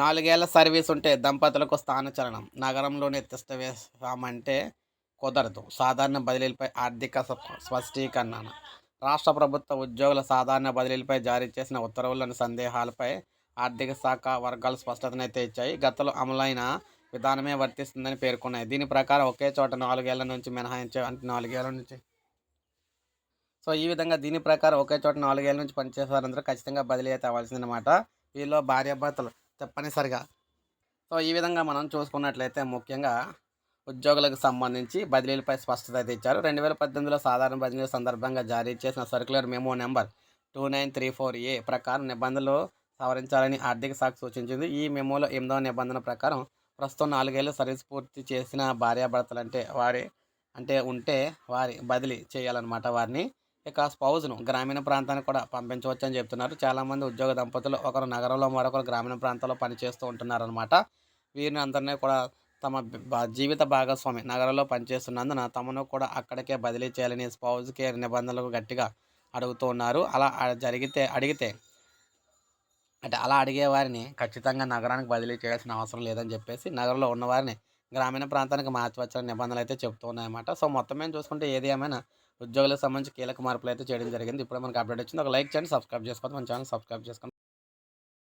నాలుగేళ్ళ సర్వీస్ ఉంటే దంపతులకు స్థానచలనం. నగరంలోనే తిష్టవేశామంటే కుదరదు. సాధారణ బదిలీలపై ఆర్థిక స్పష్టీకరణ. రాష్ట్ర ప్రభుత్వ ఉద్యోగుల సాధారణ బదిలీలపై జారీ చేసిన ఉత్తర్వులను సందేహాలపై ఆర్థిక శాఖ వర్గాలు స్పష్టతనైతే ఇచ్చాయి గతంలో అమలైన విధానమే వర్తిస్తుందని పేర్కొన్నాయి. దీని ప్రకారం ఒకే చోట నాలుగేళ్ళ నుంచి మినహాయించే అంటే నాలుగేళ్ళ నుంచి. సో ఈ విధంగా దీని ప్రకారం ఒకే చోట నాలుగేళ్ళ నుంచి పనిచేసే వారందరూ ఖచ్చితంగా బదిలీ అయితే అవ్వాల్సిందనమాట వీళ్ళు భార్యాభర్తలు తప్పనిసరిగా. సో ఈ విధంగా మనం చూసుకున్నట్లయితే ముఖ్యంగా ఉద్యోగులకు సంబంధించి బదిలీలపై స్పష్టత అయితే ఇచ్చారు. రెండు వేల పద్దెనిమిదిలో సాధారణ బదిలీల సందర్భంగా జారీ చేసిన circular memo number two nine three four A ప్రకారం నిబంధనలు సవరించాలని ఆర్థిక శాఖ సూచించింది. ఈ మెమోలో ఎనిమిదవ నిబంధన ప్రకారం ప్రస్తుతం నాలుగేళ్ళు సర్వీస్ పూర్తి చేసిన భార్యాభర్తలు అంటే వారి అంటే ఉంటే వారి బదిలీ చేయాలన్నమాట వారిని. ఇక స్పౌజ్ను గ్రామీణ ప్రాంతానికి కూడా పంపించవచ్చు అని చెప్తున్నారు. చాలామంది ఉద్యోగ దంపతులు ఒకరు నగరంలో మరొకరు గ్రామీణ ప్రాంతాల్లో పనిచేస్తూ ఉంటున్నారనమాట వీరిని అందరినీ కూడా తమ జీవిత భాగస్వామి నగరంలో పనిచేస్తున్నందున తమను కూడా అక్కడికే బదిలీ చేయాలని స్పౌజ్ కేర్ నిబంధనలకు గట్టిగా అడుగుతూ ఉన్నారు. అలా జరిగితే అడిగితే అంటే అలా అడిగే వారిని ఖచ్చితంగా నగరానికి బదిలీ చేయాల్సిన అవసరం లేదని చెప్పేసి నగరంలో ఉన్నవారిని గ్రామీణ ప్రాంతానికి మార్చవచ్చని నిబంధనలు అయితే చెప్తూ ఉన్నాయన్నమాట. సో మొత్తం మేము చూసుకుంటే ఏది ఏమైనా ఉద్యోగులకు సంబంధించి కీలక మార్పులు అయితే చేయడం జరిగింది. ఇప్పుడు మనకు అప్డేట్ వచ్చింది. ఒక లైక్ చేయండి సబ్స్క్రైబ్ చేసుకోండి మన ఛానల్ సబ్స్క్రైబ్ చేసుకోండి.